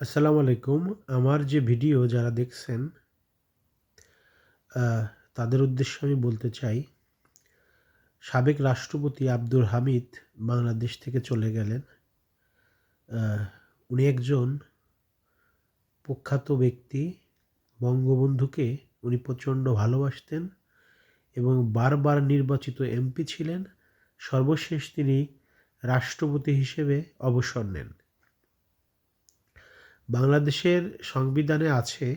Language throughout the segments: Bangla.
আসসালামু আলাইকুম। আমার যে ভিডিও যারা দেখছেন তাদের উদ্দেশ্যে আমি বলতে চাই, সাবেক রাষ্ট্রপতি আব্দুল হামিদ বাংলাদেশ থেকে চলে গেলেন। উনি একজন প্রখ্যাত ব্যক্তি, বঙ্গবন্ধুকে উনি প্রচণ্ড ভালোবাসতেন এবং বারবার নির্বাচিত এমপি ছিলেন। সর্বশেষ তিনি রাষ্ট্রপতি হিসেবে অবসর নেন। বাংলাদেশের সংবিধানে আছে,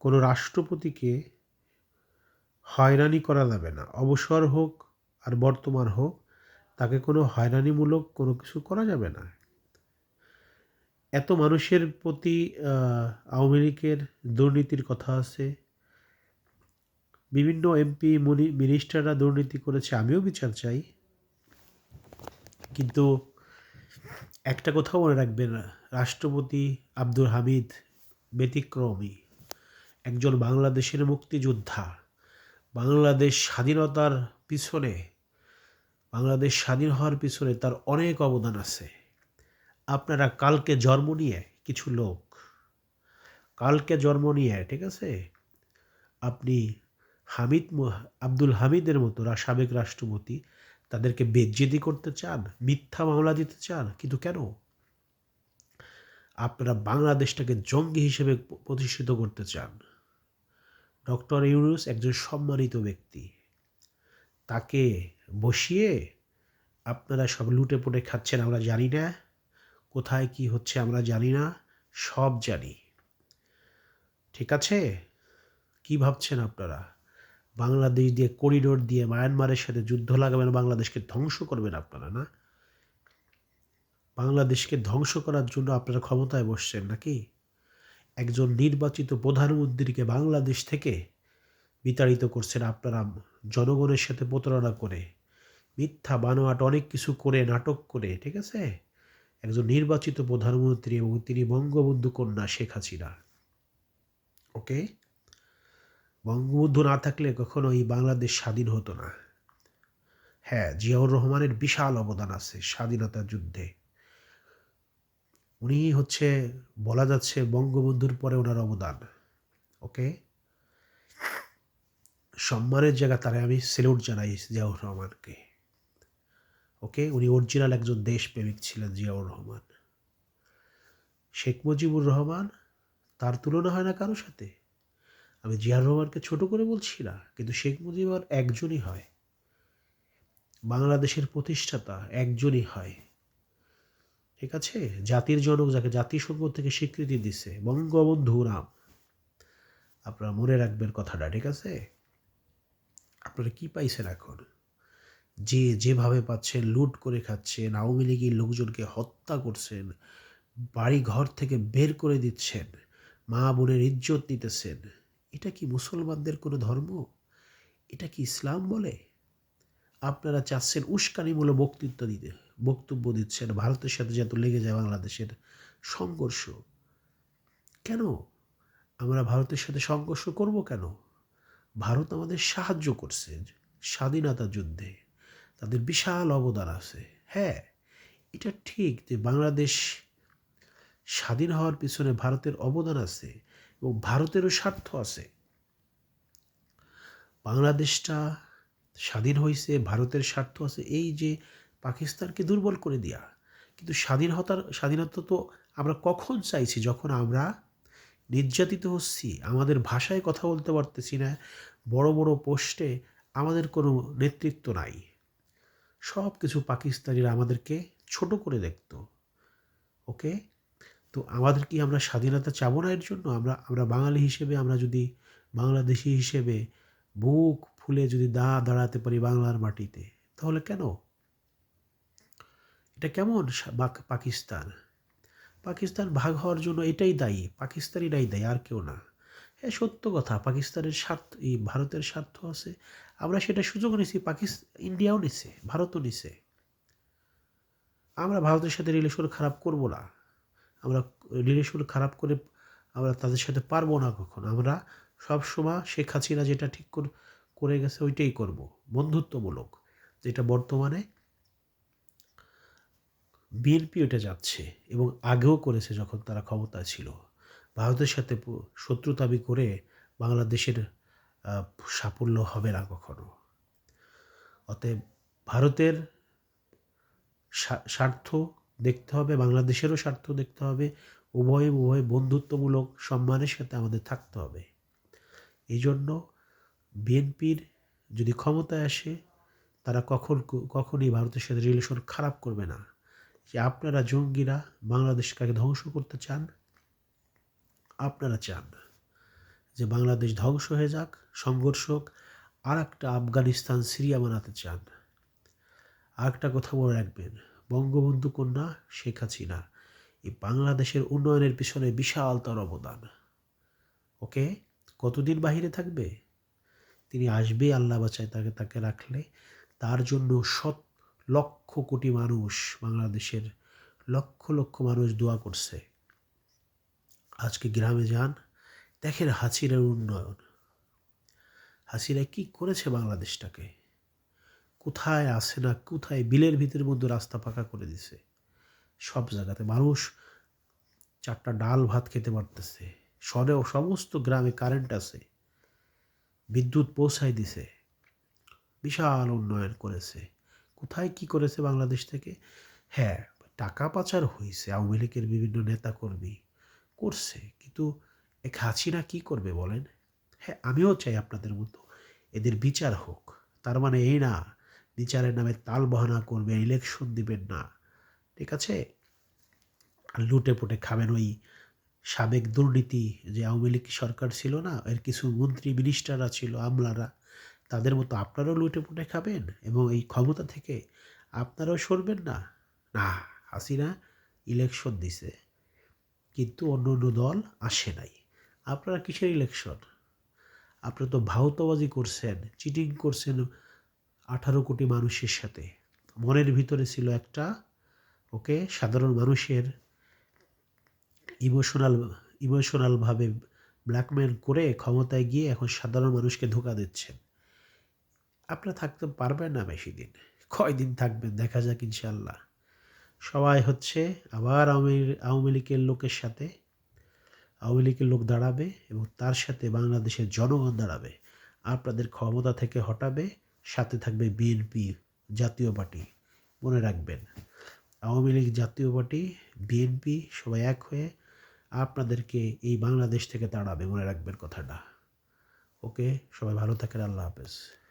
কোনো রাষ্ট্রপতিকে হয়রানি করা যাবে না। অবসর হোক আর বর্তমান হোক, তাকে কোনো হয়রানিমূলক কোনো কিছু করা যাবে না। এত মানুষের প্রতি আওয়ামী লীগের দুর্নীতির কথা আছে। বিভিন্ন এমপি, মনি, মিনিস্টাররা দুর্নীতি করেছে, আমিও বিচার চাই। কিন্তু একটা কথাও মনে রাখবেন রাষ্ট্রপতি আব্দুল হামিদ ব্যতিক্রমী, একজন বাংলাদেশের মুক্তিযোদ্ধা। বাংলাদেশ স্বাধীনতার পিছনে, বাংলাদেশ স্বাধীন হওয়ার পিছনে তার অনেক অবদান আছে। আপনারা কালকে জন্ম নিয়ে কিছু লোক, কালকে জন্ম নিয়ে, ঠিক আছে? আপনি হামিদ আব্দুল হামিদের মতো সাবেক রাষ্ট্রপতি তাদেরকে বেজ্জেদি করতে চান, মিথ্যা মামলা দিতে চান, কিন্তু কেন? আপনারা বাংলাদেশটাকে জঙ্গি হিসেবে প্রতিষ্ঠিত করতে চান। ডক্টর ইউনুস একজন সম্মানিত ব্যক্তি। তাকে বসিয়ে আপনারা সব লুটে পুটে খাচ্ছেন, আমরা জানি না। কোথায় কি হচ্ছে আমরা জানি না, সব জানি। ঠিক আছে? কি ভাবছেন আপনারা? বাংলাদেশ দিয়ে করিডোর দিয়ে মায়ানমারের সাথে যুদ্ধ লাগাবেন, বাংলাদেশকে ধ্বংস করবেন আপনারা, না? বাংলাদেশকে ধ্বংস করার জন্য আপনারা ক্ষমতায় বসছেন নাকি? একজন নির্বাচিত প্রধানমন্ত্রীকে বাংলাদেশ থেকে বিতাড়িত করছেন আপনারা জনগণের সাথে প্রতারণা করে, মিথ্যা বানোয়াট, অনেক কিছু করে, নাটক করে, ঠিক আছে? একজন নির্বাচিত প্রধানমন্ত্রী এবং তিনি বঙ্গবন্ধু কন্যা শেখ হাসিনা, ওকে? বঙ্গবন্ধু না থাকলে কখনো এই বাংলাদেশ স্বাধীন হতো না। হ্যাঁ জিয়াউর রহমানের বিশাল অবদান আছে স্বাধীনতা যুদ্ধে। উনি হচ্ছে, বলা যাচ্ছে বঙ্গবন্ধুর পরে ওনার অবদান, ওকে? সম্মানের জায়গা তারে আমি সেলুট জানাই জিয়াউর রহমানকে, ওকে? উনি অরিজিনাল একজন দেশপ্রেমিক ছিলেন জিয়াউর রহমান। শেখ মুজিবুর রহমান, তার তুলনা হয় না কারোর সাথে? আমি জিয়ার রহমানকে ছোট করে বলছি না, কিন্তু শেখ মুজিবুর একজনই হয়। বাংলাদেশের প্রতিষ্ঠাতা একজনই হয়। ঠিক আছে? জাতির জনক যাকে জাতিসংঘ থেকে স্বীকৃতি দিছে, বঙ্গবন্ধু নাম আপনারা মনে রাখবেন কথাটা, ঠিক আছে? আপনারা কি পাইছেন এখন? যে যেভাবে পাচ্ছেন, লুট করে খাচ্ছেন, আওয়ামী লীগের লোকজনকে হত্যা করছেন বাড়ি ঘর থেকে বের করে দিচ্ছেন, মা বোনের ইজ্জত নিতেছেন এটা কি মুসলমানদের কোনো ধর্ম? এটা কি ইসলাম বলে? আপনারা চাচ্ছেন উস্কানিমূলক বক্তৃত্ব দিতে, বক্তব্য দিচ্ছেন ভারতের সাথে যত লেগে যায় বাংলাদেশের সংঘর্ষ। কেন? আমরা ভারতের সাথে সংঘর্ষ করব কেন? ভারত আমাদের সাহায্য করছে স্বাধীনতা যুদ্ধে। তাদের বিশাল অবদান আছে। হ্যাঁ এটা ঠিক যে বাংলাদেশ স্বাধীন হওয়ার পিছনে ভারতের অবদান আছে। এবং ভারতেরও স্বার্থ আছে। বাংলাদেশটা স্বাধীন হয়েছে, ভারতের স্বার্থ আছে, এই যে পাকিস্তানকে দুর্বল করে দেওয়া কিন্তু স্বাধীনতার স্বাধীনতা তো আমরা কখন চাইছি? যখন আমরা নির্যাতিত হচ্ছি, আমাদের ভাষায় কথা বলতে পারতেছি না, বড় বড় পোস্টে আমাদের কোনো নেতৃত্ব নাই। সব কিছু পাকিস্তানিরা আমাদেরকে ছোট করে দেখত, ওকে? তো আমাদের কি আমরা স্বাধীনতা চাবো না এর জন্য? আমরা আমরা বাঙালি হিসেবে আমরা যদি বাংলাদেশি হিসেবে বুক ফুলে যদি দা দাঁড়াতে পারি বাংলার মাটিতে, তাহলে কেন? এটা কেমন পাকিস্তান? পাকিস্তান ভাগ হওয়ার জন্য এটাই দায়ী পাকিস্তানিরাই দায়ী, আর কেউ না। হ্যাঁ সত্য কথা, পাকিস্তানের স্বার্থ এই ভারতের স্বার্থ আছে। আমরা সেটা সুযোগ নিছি পাকিস্তান ইন্ডিয়াও নিছে, ভারতও নিছে। আমরা ভারতের সাথে রিলেশন খারাপ করব না। আমরা রিলেশন খারাপ করে আমরা তাদের সাথে পারব না কখন। আমরা সব সময় শেখ হাসিনা যেটা ঠিক কর- গেছে ওইটাই করব। বন্ধুত্বমূলক। যেটা বর্তমানে বিএনপি ওটা যাচ্ছে এবং আগেও করেছে যখন তারা ক্ষমতায় ছিল। ভারতের সাথে শত্রুতাবি করে বাংলাদেশের সাফল্য হবে না কখনো। অতএব ভারতের স্বা- স্বার্থ দেখতে হবে, বাংলাদেশেরও স্বার্থ দেখতে হবে, উভয় উভয় বন্ধুত্বমূলক সম্মানের সাথে আমাদের থাকতে হবে। এই জন্য বিএনপির যদি ক্ষমতায় আসে, তারা কখন, কখনই ভারতের সাথে রিলেশন খারাপ করবে না। যে আপনারা জঙ্গিরা বাংলাদেশকে ধ্বংস করতে চান, আপনারা চান যে বাংলাদেশ ধ্বংস হয়ে যাক, সংঘর্ষ হোক আর একটা আফগানিস্তান, সিরিয়া বানাতে চান। আর একটা কথা মনে রাখবেন বঙ্গবন্ধু কন্যা শেখ হাসিনা। এই বাংলাদেশের উন্নয়নের পিছনে বিশাল তার অবদান। ওকে, কতদিন বাহিরে থাকবে? তিনি আসবে, আল্লাহ বাঁচায় তাকে তাকে রাখলে। তার জন্য শত লক্ষ কোটি মানুষ বাংলাদেশের লক্ষ লক্ষ মানুষ দোয়া করছে। আজকে গ্রামে যান, দেখেন হাসিনার উন্নয়ন। হাসিনা কি করেছে বাংলাদেশটাকে? কোথায় আসে না কোথায় বিলের ভিতরের মধ্যে রাস্তা পাকা করে দিছে? সব জায়গাতে মানুষ চারটা ডাল ভাত খেতে পারতেছে। শহরেও সমস্ত গ্রামে কারেন্ট আছে। বিদ্যুৎ পৌঁছায় দিছে। বিশাল উন্নয়ন করেছে। কোথায় কি করেছে বাংলাদেশ থেকে? হ্যাঁ টাকা পাচার হয়েছে আওয়ামী লীগের বিভিন্ন নেতাকর্মী করছে। কিন্তু এক হাসিনা কি করবে বলেন? হ্যাঁ আমিও চাই আপনাদের মতো এদের বিচার হোক। তার মানে এই না বিচারের নামে তাল বহানা করবেন ইলেকশন দিবেন না। ঠিক আছে? লুটে পুটে খাবেন ওই সাবেক দুর্নীতি, যে আওয়ামী লীগ সরকার ছিল না, এর কিছু মন্ত্রী মিনিস্টাররা ছিল, আমলারা, তাদের মতো আপনারাও লুটে পুটে খাবেন? এবং এই ক্ষমতা থেকে আপনারাও সরবেন না? না, হাসিনা ইলেকশন দিছে, কিন্তু অন্য অন্য দল আসে নাই। আপনারা কিসের ইলেকশন আপনারা তো ভাউতবাজি করছেন চিটিং করছেন আঠারো কোটি মানুষের সাথে। মনের ভিতরে ছিল একটা, ওকে, সাধারণ মানুষের ইমোশনাল ইমোশনালভাবে ব্ল্যাকমেল করে ক্ষমতায় গিয়ে এখন সাধারণ মানুষকে ধোকা দিচ্ছেন। আপনারা থাকতে পারবেন না বেশি দিন, কয়দিন থাকবেন দেখা যাক ইনশাল্লাহ সবাই হচ্ছে আবার আওয়ামী আওয়ামী লীগের লোকের সাথে, আওয়ামী লীগের লোক দাঁড়াবে এবং তার সাথে বাংলাদেশের জনগণ দাঁড়াবে। আপনাদের ক্ষমতা থেকে হটাবে সাথে থাকবে বিএনপি জাতীয় পার্টি। মনে রাখবেন, আওয়ামী লীগ জাতীয় পার্টি, বিএনপি সবাই এক হয়ে আপনাদেরকে এই বাংলাদেশ থেকে তাড়াবে। মনে রাখবেন কথাটা। ওকে, সবাই ভালো থাকেন, আল্লাহ হাফেজ।